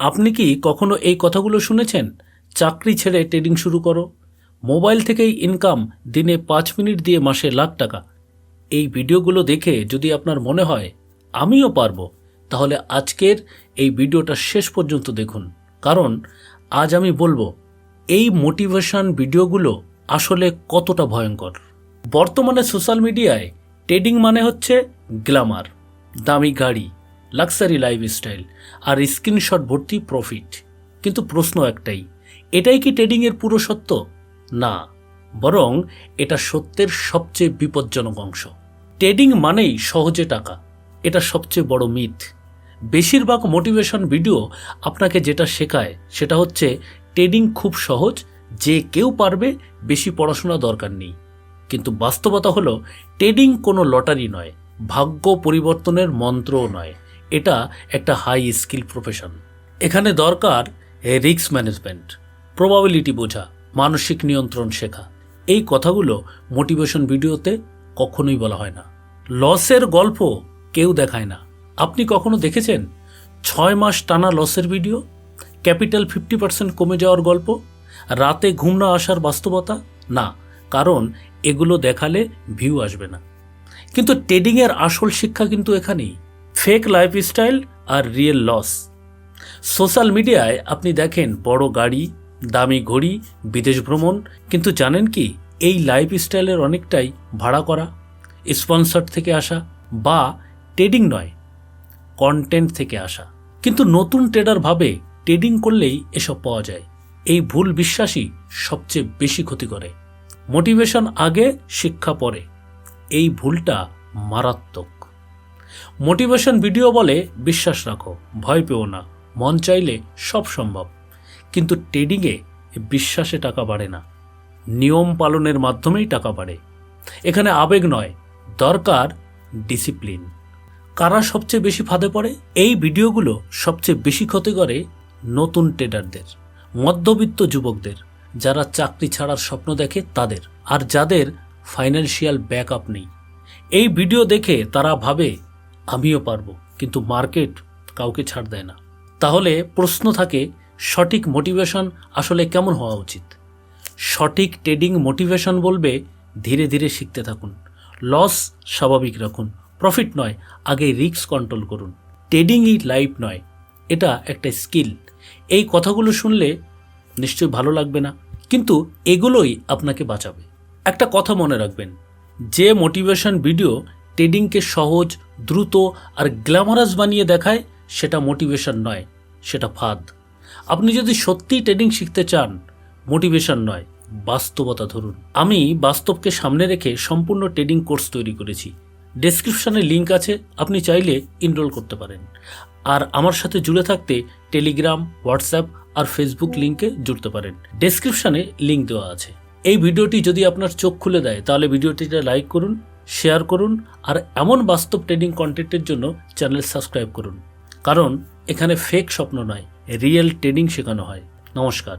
আপনি কি কখনো এই কথাগুলো শুনেছেন? চাকরি ছেড়ে ট্রেডিং শুরু করো। মোবাইল থেকেই ইনকাম দিনে পাঁচ মিনিট দিয়ে মাসে লাখ টাকা। এই ভিডিওগুলো দেখে যদি আপনার মনে হয় আমিও পারব, তাহলে আজকের এই ভিডিওটা শেষ পর্যন্ত দেখুন। কারণ আজ আমি বলব, এই মোটিভেশন ভিডিওগুলো আসলে কতটা ভয়ঙ্কর। বর্তমানে সোশ্যাল মিডিয়ায় ট্রেডিং মানে হচ্ছে গ্ল্যামার দামি গাড়ি লাক্সারি লাইফস্টাইল আর স্ক্রিনশট ভর্তি প্রফিট কিন্তু প্রশ্ন একটাই, এটাই কি ট্রেডিংয়ের পুরো সত্য? না, বরং এটা সত্যের সবচেয়ে বিপজ্জনক অংশ। ট্রেডিং মানেই সহজে টাকা, এটা সবচেয়ে বড় মিথ বেশিরভাগ মোটিভেশন ভিডিও আপনাকে যেটা শেখায়, সেটা হচ্ছে ট্রেডিং খুব সহজ, যে কেউ পারবে, বেশি পড়াশোনা দরকার নেই। কিন্তু বাস্তবতা হলো ট্রেডিং কোনো লটারি নয়, ভাগ্য পরিবর্তনের মন্ত্রও নয়। এটা একটা হাই স্কিল প্রফেশন এখানে দরকার রিস্ক ম্যানেজমেন্ট প্রবাবিলিটি বোঝা, মানসিক নিয়ন্ত্রণ শেখা। এই কথাগুলো মোটিভেশন ভিডিওতে কখনোই বলা হয় না। লসের গল্প কেউ দেখায় না। আপনি কখনো দেখেছেন ছয় মাস টানা লসের ভিডিও ক্যাপিটাল ফিফটি পার্সেন্ট কমে যাওয়ার গল্প? রাতে ঘুম না আসার বাস্তবতা? না, কারণ এগুলো দেখালে ভিউ আসবে না। কিন্তু ট্রেডিংয়ের আসল শিক্ষা কিন্তু এখানেই। ফেক লাইফস্টাইল আর রিয়েল লস সোশ্যাল মিডিয়ায় আপনি দেখেন বড় গাড়ি, দামি ঘড়ি, বিদেশ ভ্রমণ, কিন্তু জানেন কি এই লাইফস্টাইলের অনেকটাই ভাড়া করা স্পন্সর থেকে আসা বা ট্রেডিং নয় কন্টেন্ট থেকে আসা। কিন্তু নতুন ট্রেডার ভাবে ট্রেডিং করলেই এসব পাওয়া যায়। এই ভুল বিশ্বাসই সবচেয়ে বেশি ক্ষতি করে। মোটিভেশন আগে, শিক্ষা পরে। এই ভুলটা মারাত্মক। মোটিভেশন ভিডিও বলে বিশ্বাস রাখো, ভয় পেও না, মন চাইলে সব সম্ভব। কিন্তু ট্রেডিংয়ে বিশ্বাসে টাকা বাড়ে না, নিয়ম পালনের মাধ্যমেই টাকা বাড়ে। এখানে আবেগ নয়, দরকার ডিসিপ্লিন কারা সবচেয়ে বেশি ফাঁদে পড়ে? এই ভিডিওগুলো সবচেয়ে বেশি ক্ষতি করে নতুন ট্রেডারদের মধ্যবিত্ত যুবকদের, যারা চাকরি ছাড়ার স্বপ্ন দেখে তাদের, আর যাদের ফাইন্যান্সিয়াল ব্যাকআপ নেই। এই ভিডিও দেখে তারা ভাবে আমিও পারব, কিন্তু মার্কেট কাউকে ছাড় দেয় না। তাহলে প্রশ্ন থাকে, সঠিক মোটিভেশন আসলে কেমন হওয়া উচিত? সঠিক ট্রেডিং মোটিভেশন বলবে, ধীরে ধীরে শিখতে থাকুন। লস স্বাভাবিক রাখুন, প্রফিট নয়, আগে রিস্ক কন্ট্রোল করুন। ট্রেডিংই লাইফ নয়, এটা একটা স্কিল। এই কথাগুলো শুনলে নিশ্চয়ই ভালো লাগবে না, কিন্তু এগুলোই আপনাকে বাঁচাবে। একটা কথা মনে রাখবেন, যে মোটিভেশন ভিডিও ট্রেডিংকে সহজ, দ্রুত আর গ্ল্যামারাস বানিয়ে দেখায় সেটা মোটিভেশন নয়, সেটা ফাঁদ। আপনি যদি সত্যিই ট্রেডিং শিখতে চান, মোটিভেশন নয়, বাস্তবতা ধরুন। আমি বাস্তবকে সামনে রেখে সম্পূর্ণ ট্রেডিং কোর্স তৈরি করেছি। ডেসক্রিপশনে লিঙ্ক আছে, আপনি চাইলে ইনরোল করতে পারেন। আর আমার সাথে জুড়ে থাকতে টেলিগ্রাম, হোয়াটসঅ্যাপ আর ফেসবুক লিঙ্কে জুড়তে পারেন। ডেসক্রিপশনে লিঙ্ক দেওয়া আছে। এই ভিডিওটি যদি আপনার চোখ খুলে দেয়, তাহলে ভিডিওটিতে লাইক করুন শেয়ার করুন আর এমন বাস্তব ট্রেডিং কন্টেন্টের জন্য চ্যানেল সাবস্ক্রাইব করুন। কারণ এখানে ফেক স্বপ্ন নয় রিয়েল ট্রেডিং শেখানো হয়। নমস্কার।